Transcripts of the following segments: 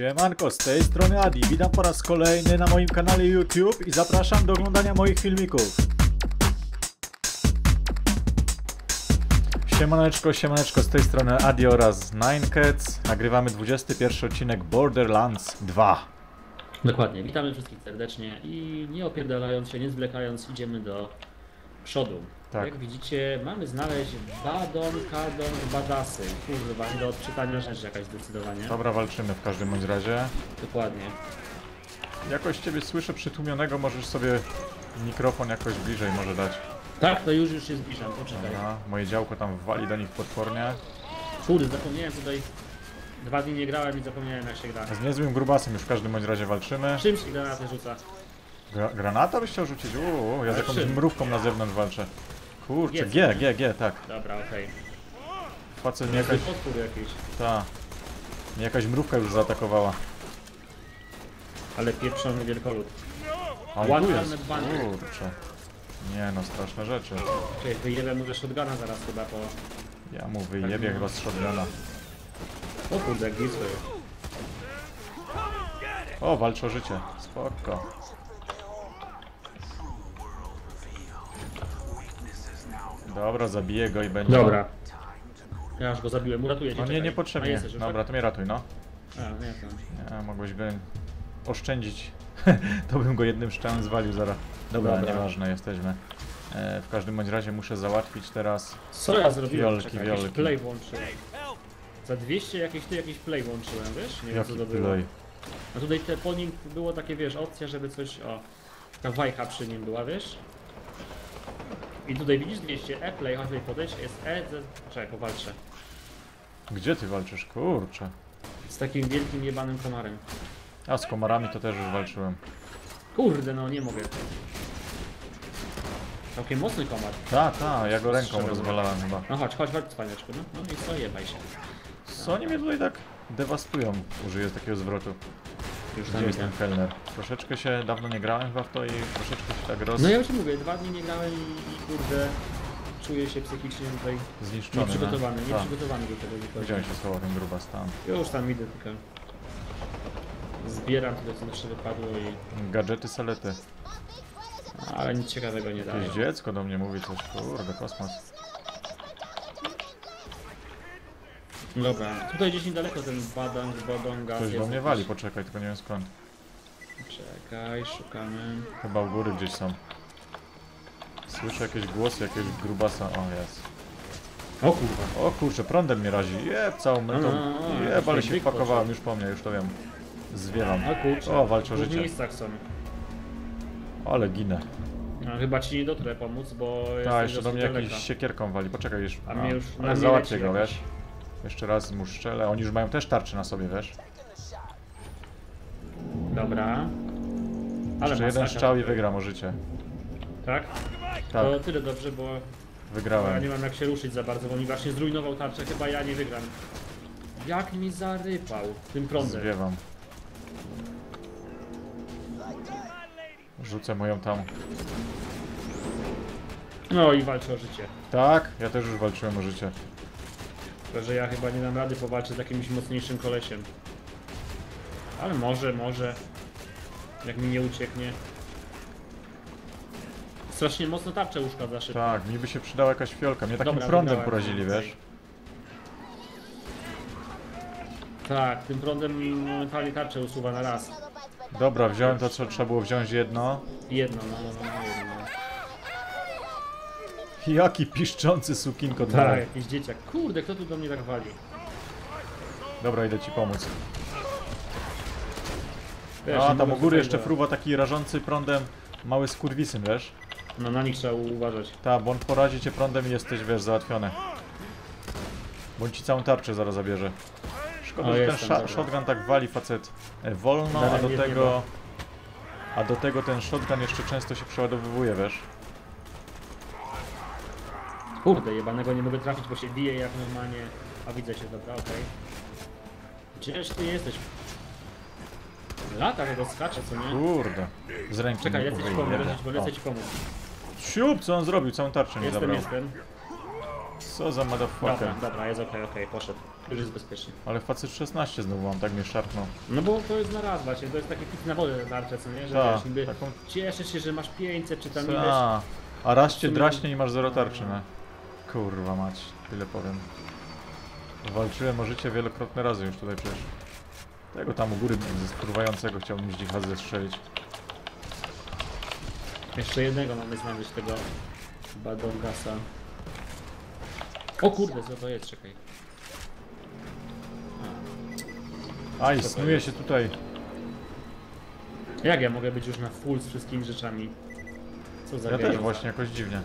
Siemanko, z tej strony Adi. Witam po raz kolejny na moim kanale YouTube i zapraszam do oglądania moich filmików. Siemaneczko, siemaneczko, z tej strony Adi oraz Ninecats. Nagrywamy 21 odcinek Borderlands 2. Dokładnie, witamy wszystkich serdecznie i nie opierdalając się, nie zwlekając, idziemy do przodu. Tak. Jak widzicie, mamy znaleźć Badon, Kadon, Badasy. Kurwa, do odczytania rzecz jakaś zdecydowanie. Dobra, walczymy w każdym bądź razie. Dokładnie. Jakoś ciebie słyszę przytłumionego, możesz sobie mikrofon jakoś bliżej może dać. Tak, to już już się zbliżam, poczekaj. Dobra, moje działko tam wali do nich potwornie. Kurde, zapomniałem tutaj... Dwa dni nie grałem i zapomniałem jak się gra. Z niezłym grubasem już w każdym bądź razie walczymy. Czym się granaty rzuca? Gra granata byś chciał rzucić? Uuu, ja z jakąś mrówką na zewnątrz walczę. Kurczę. G, G, G, tak. Dobra, okej. Facet mnie Okay. jakaś, Potwór jakiś. ta, mnie jakaś mrówka już zaatakowała. Ale pieprzony wielkolud. A kurczę. Nie no, straszne rzeczy. Czekaj, wyjebę mu ze shotguna zaraz chyba po... Ja mu wyjebię no. chyba z shotguna. O kurde, gizły. O, walczy o życie. Spoko. Dobra, zabiję go i będzie. Dobra. Ja już go zabiłem, uratuję cię. No nie, czekaj. A, niepotrzebnie. jesteś już, Dobra, to mnie ratuj, no. tak? A, nie tam. Nie, mogłeś go oszczędzić. to bym go jednym strzałem zwalił zaraz. Dobra, Dobra. nieważne, jesteśmy. E, w każdym bądź razie muszę załatwić teraz. Co ja zrobiłem? Wiolki, Czekaj, jakiś wiolki. play włączyłem. Za 200 jakieś tu jakiś play włączyłem, wiesz? Nie wiem co Jaki to było. play. A tutaj te, po nim było takie, wiesz, opcja, żeby coś, o, taka wajcha przy nim była, wiesz? I tutaj widzisz 200, e-play, chodź tutaj podejść, jest e, z... czekaj, powalczę. Gdzie ty walczysz? Kurczę. Z takim wielkim jebanym komarem. A z komarami to też już walczyłem. Kurde, no nie mogę. Całkiem mocny komar. Ta, ta, ja go ręką rozwalałem chyba. No chodź, chodź, chodź, cwaniaczku, no. No i co, jebaj się. Co oni mnie tutaj tak dewastują? Użyję takiego zwrotu. Już Gdzie tam jest idę. ten kelner? Troszeczkę się, dawno nie grałem chyba w to i troszeczkę się tak roz... No ja już ci mówię, dwa dni nie grałem i, i kurde, czuję się psychicznie tutaj zniszczony. nieprzygotowany, no. nieprzygotowany do tego Tak. zupełnie. Gdzie on się schował ten grubas tam? Już tam idę tylko. Zbieram tyle co jeszcze wypadło i... Gadżety, salety. Ale nic ciekawego nie daje. Jakieś dziecko do mnie mówi coś, kurde, kosmos. Dobra, tutaj gdzieś niedaleko ten badang, badonga Ktoś do mnie jakiś- wali, poczekaj, tylko nie wiem skąd. Czekaj, szukamy. Chyba u góry gdzieś są. Słyszę jakieś głosy, jakiegoś grubasa. O, jest. O kurwa. O kurczę, prądem mnie razi. Jeb, całą metą. No, no, no, Jeb, ale się wpakowałem, już po mnie, już to wiem. Zwiewam. O kurczę. O, walczy o w życie. miejscach są. Ale ginę. No, chyba ci nie dotrę pomóc, bo Ta, jesteś jeszcze do mnie jakiś siekierką wali. Poczekaj, już. A mnie już załatwię go, wiesz? Jeszcze raz mu strzelę. Oni już mają też tarcze na sobie, wiesz? Dobra. Ale Jeszcze jeden strzał i wygram o życie. Tak? Tak, To tyle dobrze, bo ja wygrałem. nie mam jak się ruszyć za bardzo, bo mi właśnie zrujnował tarczę, chyba ja nie wygram. Jak mi zarypał tym prądem. Zwiewam. Rzucę moją tam. No i walczy o życie. Tak, ja też już walczyłem o życie. Tylko, że ja chyba nie dam rady powalczyć z jakimś mocniejszym kolesiem. Ale może, może. Jak mi nie ucieknie. Strasznie mocno tarczę uszkadza szybko. Tak, mi by się przydała jakaś fiolka. Mnie takim Dobra, prądem wygrałem. porazili, wiesz? Tak, tym prądem momentalnie tarczę usuwa na raz. Dobra, wziąłem to, co trzeba było wziąć jedno. Jedno, no, no, no, jedno. Jaki piszczący sukinko Tak, jakiś dzieciak. Kurde, kto tu do mnie tak wali? Dobra, idę ci pomóc. Wiesz, A, nie tam u góry jeszcze do- fruwa taki rażący prądem mały skurwisyn, wiesz? No na nich trzeba uważać. Ta, bo on porazi cię prądem i jesteś, wiesz, załatwiony. Bądź ci całą tarczę zaraz zabierze. Szkoda, O, że ten dobra. shotgun tak wali facet e, wolno, a Dalej do mnie tego... A do tego ten shotgun jeszcze często się przeładowywuje, wiesz? Kurde, jebanego nie mogę trafić, bo się bije jak normalnie. A widzę się, dobra, okej. Gdzież ty jesteś? Lata tego skacze, co nie? Kurde. Z ręki Czekaj, lecę ci pomóc, lecę ci, lecę ci pomóc. Siup, co on zrobił? Całą tarczę mi Jestem, zabrał. jestem. Co za motherfucker. Dobra, dobra, jest okej, okej, poszedł. Już jest bezpiecznie. Ale facet 16 znowu mam, tak mnie szarpnął. No bo to jest na raz właśnie, to jest taki pik na wodę tarcze, co nie? Że Ta, wiesz, niby taką- cieszysz się, że masz 500 czy tam ileś. A, a raz cię draśnie i masz zero tarczy, no. Kurwa mać, tyle powiem. Walczyłem o życie wielokrotne razy już tutaj przecież. Tego tam u góry spruwającego chciałbym z dzicha zestrzelić. Jeszcze jednego mamy znaleźć tego Badongasa. O kurde, co to jest, czekaj. Aj, Co to snuje się tutaj. Jak ja mogę być już na full z wszystkimi rzeczami? Co za Ja też właśnie jakoś dziwnie.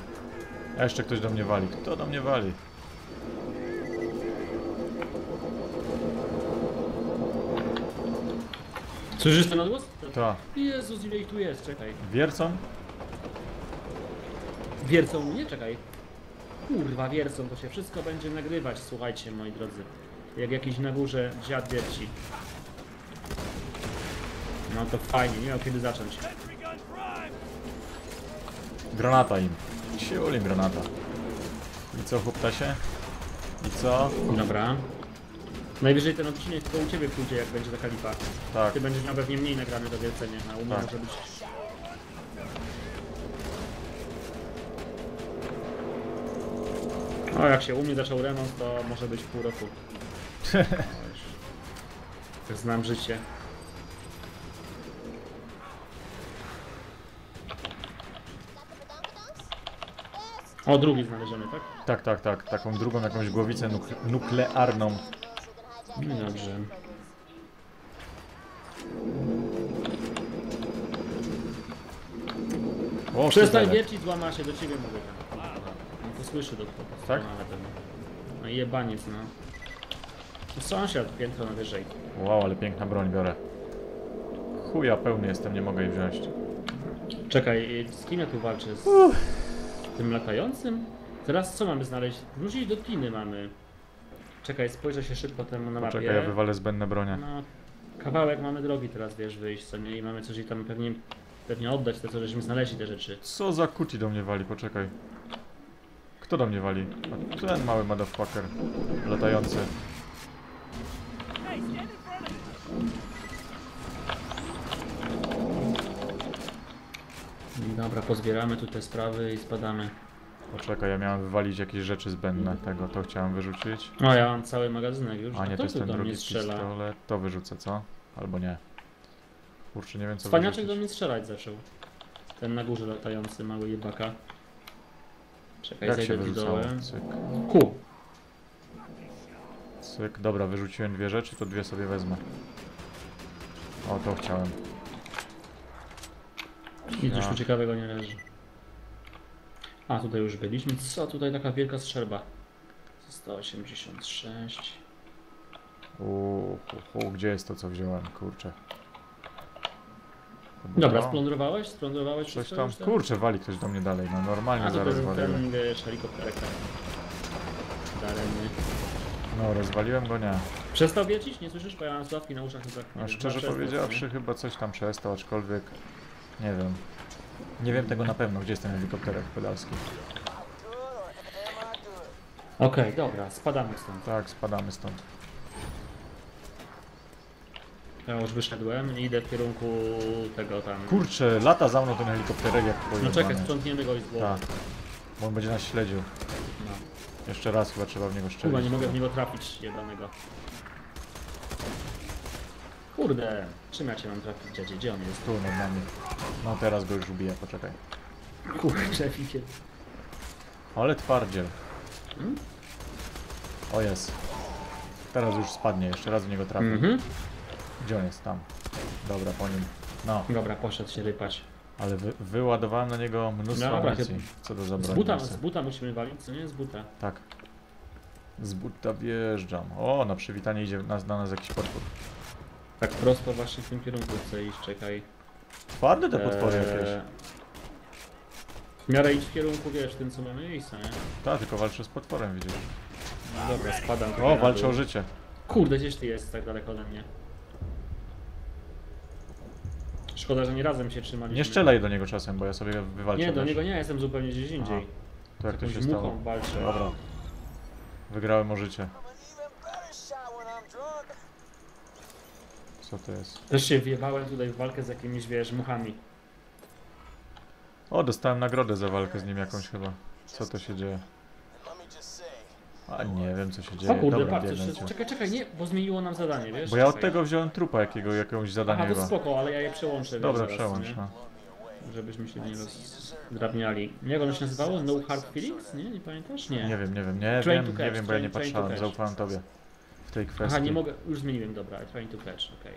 A jeszcze ktoś do mnie wali. Kto do mnie wali? Słyszysz ten odgłos? Ta. Jezus, ile ich tu jest, czekaj. Wiercą? Wiercą mnie? Czekaj. Kurwa, wiercą, to się wszystko będzie nagrywać, słuchajcie, moi drodzy. Jak jakiś na górze dziad wierci. No to fajnie, nie miał kiedy zacząć. Granata im. Siuli granata. I co, chłoptasie? I co? Dobra. Najwyżej ten odcinek tylko u ciebie pójdzie, jak będzie taka lipa. Tak. Ty będziesz miał pewnie mniej nagrane do wiercenia, a u mnie Tak. może być... O, jak się u mnie zaczął remont, to może być pół roku. Znam życie. O, drugi znaleziony, tak? Tak, tak, tak. Taką drugą jakąś głowicę nuk nuklearną. Dobrze. O, Przestań wiercić, złama się do ciebie mówię. On to słyszy do po prostu, Tak? no. No i jebaniec, no. No Sąsiad, piętro na wyżej. Wow, ale piękna broń biorę. Chuja pełny jestem, nie mogę jej wziąć. Czekaj, z kim ja tu walczę? Z tym latającym? Teraz co mamy znaleźć? Wrócić do Tiny mamy. Czekaj, spojrzę się szybko temu na mapie. Poczekaj, ja wywalę zbędne bronie. No, kawałek mamy drogi teraz, wiesz, wyjść, co nie? I mamy coś i tam pewnie, pewnie oddać te, co żeśmy znaleźli te rzeczy. Co za kuti do mnie wali, poczekaj. Kto do mnie wali? Ten mały motherfucker. Latający. Dobra, pozbieramy tu te sprawy i spadamy. Poczekaj, ja miałem wywalić jakieś rzeczy zbędne. Tego, to chciałem wyrzucić. O, ja mam cały magazynek już. A nie, kto to jest ten drugi pistolet. To wyrzucę, co? Albo nie. Kurczę, nie wiem co Spaniaczek wyrzucić. do mnie strzelać zaczął. Ten na górze latający, mały jebaka. Czekaj, Jak się wyrzucało? Cyk. Ku. Cyk. Dobra, wyrzuciłem dwie rzeczy, to dwie sobie wezmę. O, to chciałem. Nic już Ja. tu ciekawego nie leży. A, tutaj już byliśmy. Co tutaj taka wielka strzelba? 186. Uuu, hu, gdzie jest to, co wziąłem? Kurczę. Dobra, splądrowałeś? Splądrowałeś Coś tam. już? Kurczę, wali ktoś do mnie dalej. No normalnie A, to zaraz ten, ten wiesz, helikopterek. Daremny. No, rozwaliłem go, nie. Przestał wiercić? Nie słyszysz? Bo ja mam sławki na uszach. to tak, A nie wiem, szczerze powiedziawszy, chyba coś tam przestał, aczkolwiek nie wiem. Nie wiem tego na pewno, gdzie jest ten helikopterek pedalski. Okej, dobra, spadamy stąd. Tak, spadamy stąd. Ja już wyszedłem i idę w kierunku tego tam. Kurczę, lata za mną ten helikopterek jak No pojebany. czekaj, sprzątniemy go i z głowy. Tak, bo on będzie nas śledził. No. Jeszcze raz chyba trzeba w niego Kurwa, nie mogę w niego trafić jebanego. Kurde, czym ja cię mam trafić, dziadzie? Gdzie on jest? Tu nad nami. No teraz go już ubiję, poczekaj. Kurczę, fikie. Ale twardziel. Hmm? O jest. Teraz już spadnie, jeszcze raz w niego trafię. Mhm. Gdzie on jest? Tam. Dobra, po nim. No, Dobra, poszedł się rypać. ale wy, wyładowałem na niego mnóstwo Dobra, amunicji. Co to za Z buta, z buta musimy walić, co nie? Z buta. Tak. Z buta wjeżdżam. O, na przywitanie idzie nas, na nas jakiś potwór. Tak prosto właśnie w tym kierunku chcę iść, czekaj. Twarde te potwory Eee, jakieś. W miarę idź w kierunku, wiesz, tym co mamy miejsca, nie? Tak, tylko walczę z potworem, widzisz. Dobra, spadam. O, walczę o życie. Kurde, gdzieś ty jest tak daleko ode mnie? Szkoda, że nie razem się trzymaliśmy. Nie strzelaj do niego czasem, bo ja sobie wywalczę. Nie, do niego nie, jestem zupełnie gdzieś indziej. To jak to się stało? walczę. Dobra. Wygrałem o życie. Co to jest? Też się wjebałem tutaj w walkę z jakimiś, wiesz, muchami. O, dostałem nagrodę za walkę z nim jakąś chyba. Co to się dzieje? A nie wiem co się dzieje. O kurde, Dobra, patrz, biegnę coś, cię. czekaj, czekaj, nie, bo zmieniło nam zadanie, wiesz? Bo ja od Czekaj. tego wziąłem trupa jakiego, jakiegoś zadania Aha, to chyba. spoko, ale ja je przełączę, wiesz, Dobra, zaraz, przełącz, nie? no. Żebyśmy się nie rozdrabniali. Jak ono się nazywało? No Hard Feelings? Nie? Nie pamiętasz? Nie. Nie wiem, nie wiem, nie Train wiem, nie catch, wiem, bo ja nie train- train to patrzałem, catch. zaufałem tobie tej kwestii. Aha, nie mogę, już zmieniłem, dobra, trying to catch, okej.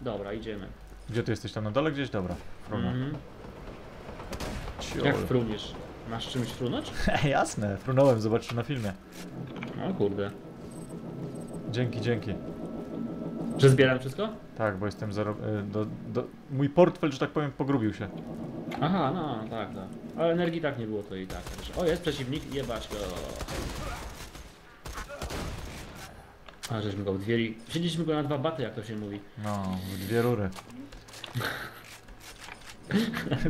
Dobra, idziemy. Gdzie ty jesteś tam na dole gdzieś? Dobra. Fruna. Mhm. Ciul. Jak fruniesz? Masz czymś frunąć? Jasne, frunąłem, zobaczysz na filmie. O kurde. Dzięki, dzięki. Że zbieram wszystko? Tak, bo jestem zaro... y, do, do... Mój portfel, że tak powiem, pogrubił się. Aha, no, tak, tak. Ale energii tak nie było, to i tak. O, jest przeciwnik, jebać go. A, żeśmy go odwieli. Wzięliśmy go na dwa baty, jak to się mówi. No, w dwie rury.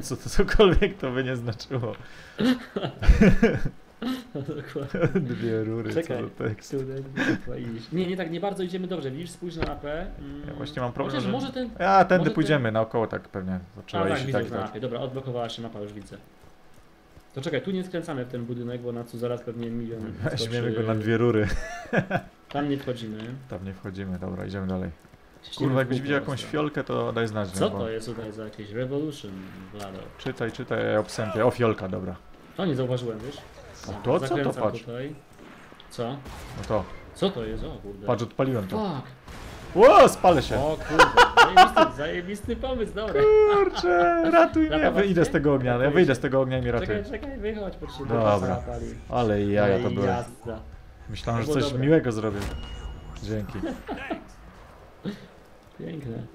Co to cokolwiek to by nie znaczyło. Dokładnie. Dwie rury, Czekaj. co za tekst. Nie, nie tak, nie bardzo idziemy dobrze. Widzisz, spójrz na mapę. Mm, Ja właśnie mam problem, Chociaż że- może ten... A, tędy Może ten- pójdziemy, naokoło tak pewnie. Trzeba A, tak, iść widzę tak, na mapie. Dobra, odblokowała się mapa, już widzę. To czekaj, tu nie skręcamy w ten budynek, bo na co zaraz pewnie milion Weźmiemy skoczy. go na dwie rury. Tam nie wchodzimy. Tam nie wchodzimy, dobra, idziemy dalej. Kurwa, jakbyś widział jakąś fiolkę, to daj znać. Co Bo- to jest tutaj za jakieś Revolution, Vlado? Czytaj, czytaj, ja obsępię. O, fiolka, dobra. O, nie zauważyłem, wiesz? A to co to patrz? Tutaj. Co? No to, Co to jest? O kurde. patrz, odpaliłem to. Fuck. Ło, spalę się! O kurde, zajebisty, zajebisty pomysł, dobra. Kurczę, ratuj mnie. Ja wyjdę z tego ognia, ja wyjdę z tego ognia i mnie ratuj. Czekaj, czekaj, wychodź, pod się Dobra. Ale jaja to Ej, były. Myślałem, że To coś dobre. miłego zrobię. Dzięki. Piękne.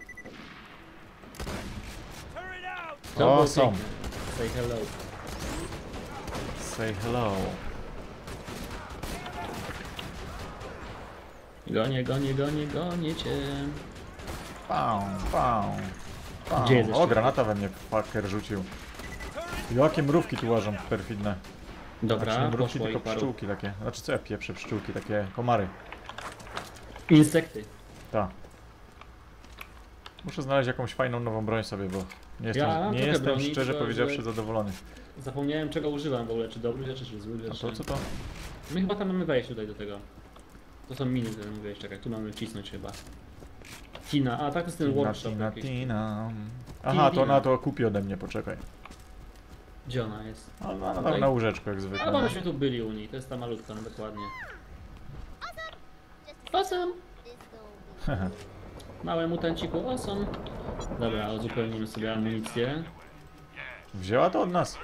O, było są. Say hello. Say hello. Gonię, gonię, gonię, gonię cię. Pał, pał. pał. Gdzie jest O, jeszcze? granata we mnie fucker rzucił. Jakie mrówki tu łażą perfidne. Znaczy Dobra, nie mrówki, tylko paru. pszczółki takie. Znaczy co ja pieprzę pszczółki, takie komary. Insekty. Ta. Muszę znaleźć jakąś fajną nową broń sobie, bo nie jestem, mam nie jestem broni, szczerze tylko, powiedziawszy zadowolony. Zapomniałem czego używam w ogóle, czy dobrych rzeczy, czy złych A rzeczy. to co to? My chyba tam mamy wejść tutaj do tego. To są miny, które mówiłeś, czekaj, tu mamy wcisnąć chyba. Tina, a tak to jest ten Tina, workshop tina, jakiś. tina. Aha, to ona to kupi ode mnie, poczekaj. Gdzie ona jest? A no, no, Tutaj? tam na łóżeczku jak zwykle. bo no. myśmy tu byli u niej, to jest ta malutka, no dokładnie. Awesome! Małe mutanciku, awesome! Dobra, uzupełnimy sobie amunicję. Wzięła to od nas.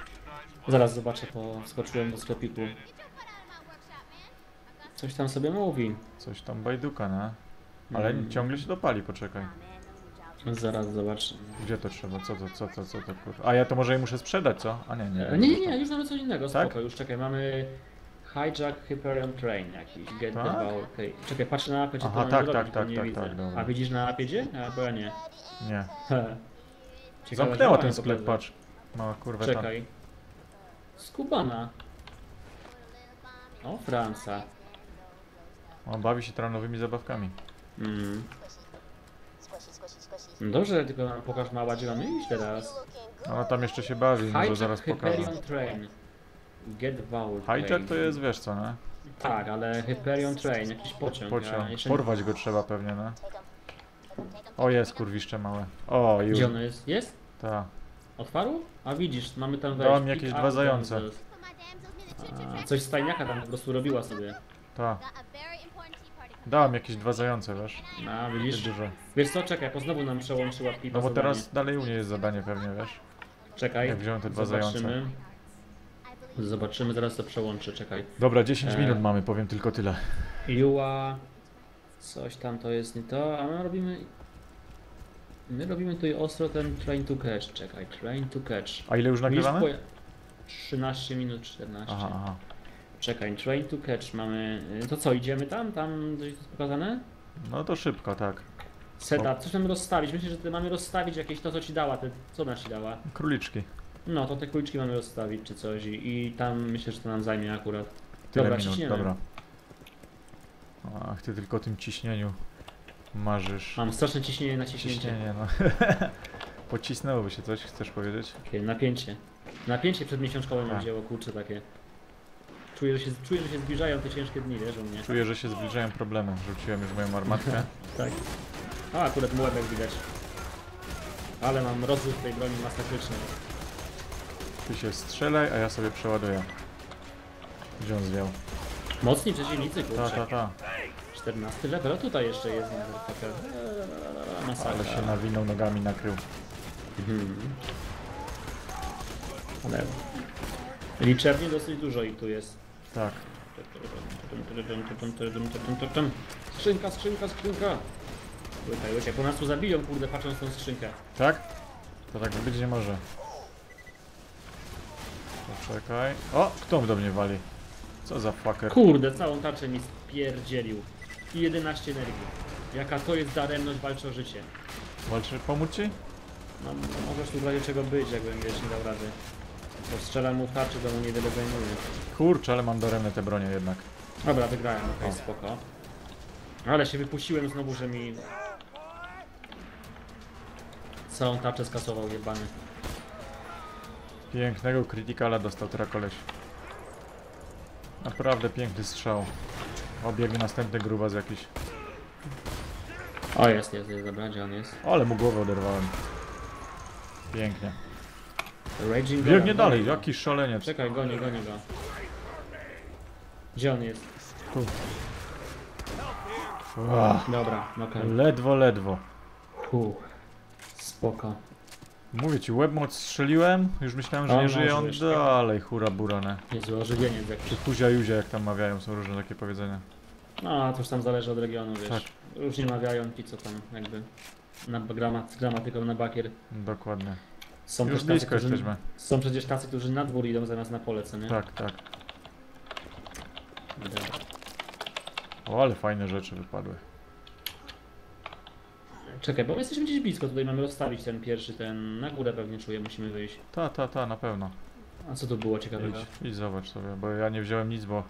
Zaraz zobaczę, bo skoczyłem do sklepiku. Coś tam sobie mówi. Coś tam bajduka, no. Ale Mm. ciągle się dopali, poczekaj. Zaraz zobaczę. Gdzie to trzeba? Co to, co to, co to, kurwa? A ja to może jej muszę sprzedać, co? A nie, nie. E, Nie, nie, nie, już mamy coś innego, Tak? spoko, już czekaj, mamy Hijack Hyperion Train jakiś, get Tak? the. Czekaj, patrzę na mapę, czy Aha, to tak, tak, tak, nie tak, widzę. tak, dobra. A widzisz na mapie gdzie? A, bo ja nie. Nie. Ciekawe, Zamknęła ten sklep, pokazać. patrz. Mała kurwa tam. Czekaj. Skubana. O, Franca. O, bawi się tam nowymi zabawkami. Mm. No Dobrze, tylko nam pokaż mała, gdzie mamy iść teraz. Ona tam jeszcze się bawi, może zaraz pokażę. Hyperion Train. Get Vault Hijack to jest, wiesz co, nie? Tak, ale Hyperion Train, jakiś pociąg. Pociąg. jeszcze Porwać go trzeba pewnie, no. O, jest kurwiszcze małe. O, już. Gdzie ono jest? Jest? Ta. Otwarł? A widzisz, mamy tam wejść. Pick jakieś dwa zające. A, coś z tajniaka tam po prostu robiła sobie. Ta. Dałam jakieś dwa zające, wiesz? Takie widzisz? duże. Wiesz co, czekaj, bo znowu nam przełączyła pipa No bo zadanie. teraz dalej u niej jest zadanie pewnie, wiesz? Czekaj, jak wziąłem te dwa zobaczymy. Zobaczymy, zaraz to przełączę, czekaj. Dobra, 10 E. minut mamy, powiem tylko tyle. Jua, coś tam to jest nie to, a my robimy... My robimy tutaj ostro ten train to catch, czekaj, train to catch. A ile już nagrywamy? poja- 13 minut 14. Aha, aha. Czekaj, train to catch mamy... y, To co, idziemy tam? Tam coś jest pokazane? No to szybko, tak. Setup, coś mamy rozstawić. Myślę, że mamy rozstawić jakieś to, co ci dała, te, co ona ci dała. Króliczki. No, to te kuliczki mamy rozstawić czy coś i, i tam myślę, że to nam zajmie akurat. Tyle Dobra, minut, ciśniemy. dobra. Ach, ty tylko o tym ciśnieniu marzysz. Mam straszne ciśnienie na ciśnięcie. Ciśnienie, no. Pocisnęłoby się coś, chcesz powiedzieć? Takie napięcie. Napięcie przed miesiączkowym mnie Tak. wzięło, kurczę takie. Czuję że, się, czuję, że się zbliżają te ciężkie dni, wiesz u mnie. Czuję, że się zbliżają problemy. Rzuciłem już moją armatkę. Tak. A, akurat mułebek widać. Ale mam rozrzut tej broni masakryczny. Ty się strzelaj, a ja sobie przeładuję. Gdzie on zwiał? Mocni przeciwnicy, Ta, kurczę. ta, ta. 14 level, a tutaj jeszcze jest motherfucker. Eee, Masakra. Ale się nawinął nogami nakrył. Mhm. Ale... Liczebnie dosyć dużo ich tu jest. Tak. Skrzynka, skrzynka, skrzynka. Łykaj, łykaj, po nas tu zabiją, kurde, patrząc tą skrzynkę. Tak? To tak być nie może. Poczekaj. O! Kto do mnie wali? Co za fucker? Kurde, całą tarczę mi spierdzielił. I 11 energii. Jaka to jest daremność, walczy o życie. Walczy, pomóc ci? No, możesz tu w razie czego być, jakbym wiesz, nie dał rady. Bo strzelam mu w tarczy, to mu niewiele zajmuje. Kurczę, ale mam daremne te bronie jednak. Dobra, wygrałem, okej, O. spoko. Ale się wypuściłem znowu, że mi... Całą tarczę skasował jebany. Pięknego krytykala dostał teraz koleś. Naprawdę piękny strzał. Obiegnie następny grubas jakiś. O, jest, jest, jest, dobra, gdzie on jest? Ale mu głowę oderwałem. Pięknie. Raging Biegnie dalej, go. jaki szaleniec. Czekaj, gonię, gonię go. Gdzie on jest? Ua, Dobra, okej. ledwo, ledwo. Puh. Spoko. Mówię ci, łeb mu odstrzeliłem, już myślałem, że nie no, żyje, on żyjesz. dalej hura buranę. Niezły ożywieniec jakiś. Czy huzia juzia, jak tam mawiają, są różne takie powiedzenia. No, to już tam zależy od regionu, wiesz. Tak. Różnie mawiają ci, co tam jakby na gramat, z gramatyką na bakier. Dokładnie. Są Już też tacy, blisko którzy, jesteśmy. Są przecież tacy, którzy na dwór idą zamiast na pole, co nie? Tak, tak. Dobra. O, ale fajne rzeczy wypadły. Czekaj, bo my jesteśmy gdzieś blisko, tutaj mamy rozstawić ten pierwszy, ten na górę pewnie czuję, musimy wyjść. Ta, ta, ta, na pewno. A co tu było ciekawego? Idź, idź zobacz sobie, bo ja nie wziąłem nic, bo...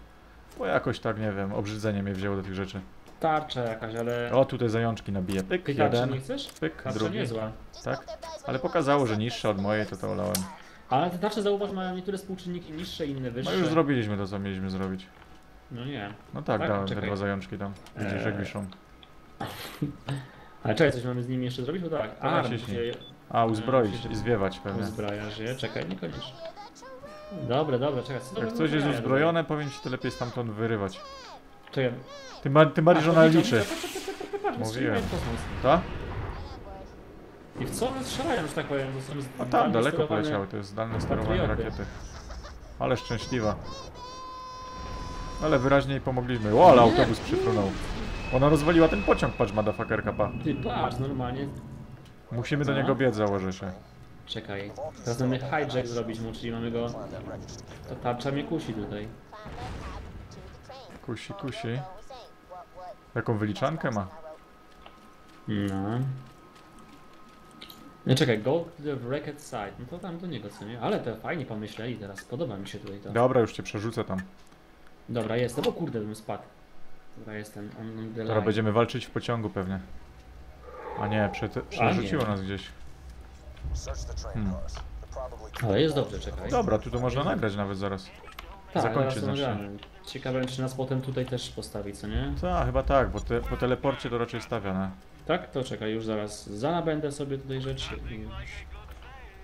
Bo jakoś tak, nie wiem, obrzydzenie mnie wzięło do tych rzeczy. Tarcza jakaś, ale... O, tutaj zajączki nabiję. Pyk, Ty jeden, nie chcesz? pyk, Tarcza drugi. niezła. Tak? Ale pokazało, że niższe od mojej, to to olałem. Ale te tarcze zauważ mają niektóre współczynniki niższe, inne wyższe. No już zrobiliśmy to, co mieliśmy zrobić. No nie. No tak, Tak? dałem te dwa zajączki tam. Widzisz, jak Eee. wiszą. Ale czekaj, coś mamy z nimi jeszcze zrobić? Bo tak. A, naciśnij. się A, uzbroić i zwiewać pewnie. uzbrajasz je. Czekaj, niekoniecznie. Dobra, dobra, czekaj. co Jak coś jest uzbrojone, powiem ci, to lepiej stamtąd wyrywać. Czekaj. Tym, ba- tym bardziej, że ona liczy. Mówiłem. Ta? I w co one strzelają, że tak powiem? To A tam, daleko poleciały, to jest zdalne sterowanie rakiety. Ale szczęśliwa. Ale wyraźnie jej pomogliśmy. O, ale autobus przyfrunął. Ona rozwaliła ten pociąg, patrz, motherfuckerka, pa. Ty patrz, normalnie. Musimy do niego biec, założę się. Czekaj. Teraz mamy hijack zrobić mu, czyli mamy go... Ta tarcza mnie kusi tutaj. Kusi, kusi. Jaką wyliczankę ma? No. Nie czekaj, go to the wrecked side. No to tam do niego, co nie? Ale to fajnie pomyśleli teraz, podoba mi się tutaj to. Dobra, już cię przerzucę tam. Dobra, jestem. O kurde, bym spadł. Dobra, jestem. On, on the Teraz line. będziemy walczyć w pociągu pewnie. A nie, prze przerzuciło nas gdzieś. Hmm. Ale jest dobrze, czekaj. Dobra, tu to można nagrać nawet zaraz. Tak, zakończyć rozmawiamy. Ciekawe, czy nas potem tutaj też postawi, co nie? Tak, chyba tak, bo te, po teleporcie to raczej stawia, nie? Tak? To czekaj, już zaraz zanabędę sobie tutaj rzeczy. i już.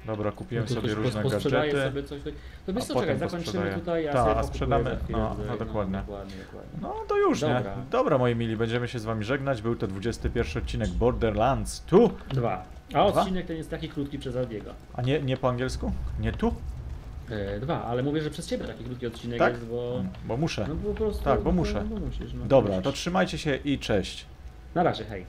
Dobra, kupiłem No sobie różne gadżety. sobie coś tutaj. To wiesz a co, czekaj, zakończymy tutaj, ja Ta, sobie a sprzedamy- chwilę no, tutaj. no, dokładnie. dokładnie, dokładnie. No to już, nie? Dobra. Dobra, moi mili, będziemy się z wami żegnać. Był to 21 odcinek Borderlands. Tu? Dwa. A odcinek ten jest taki krótki przez Aldiego. A nie, nie po angielsku? Nie tu? E, dwa, ale mówię, że przez ciebie taki krótki odcinek Tak? jest, bo... Bo muszę. No po prostu... Tak, bo no, muszę. No, bo musisz, no, Dobra, to trzymajcie się i cześć. Na razie, hej.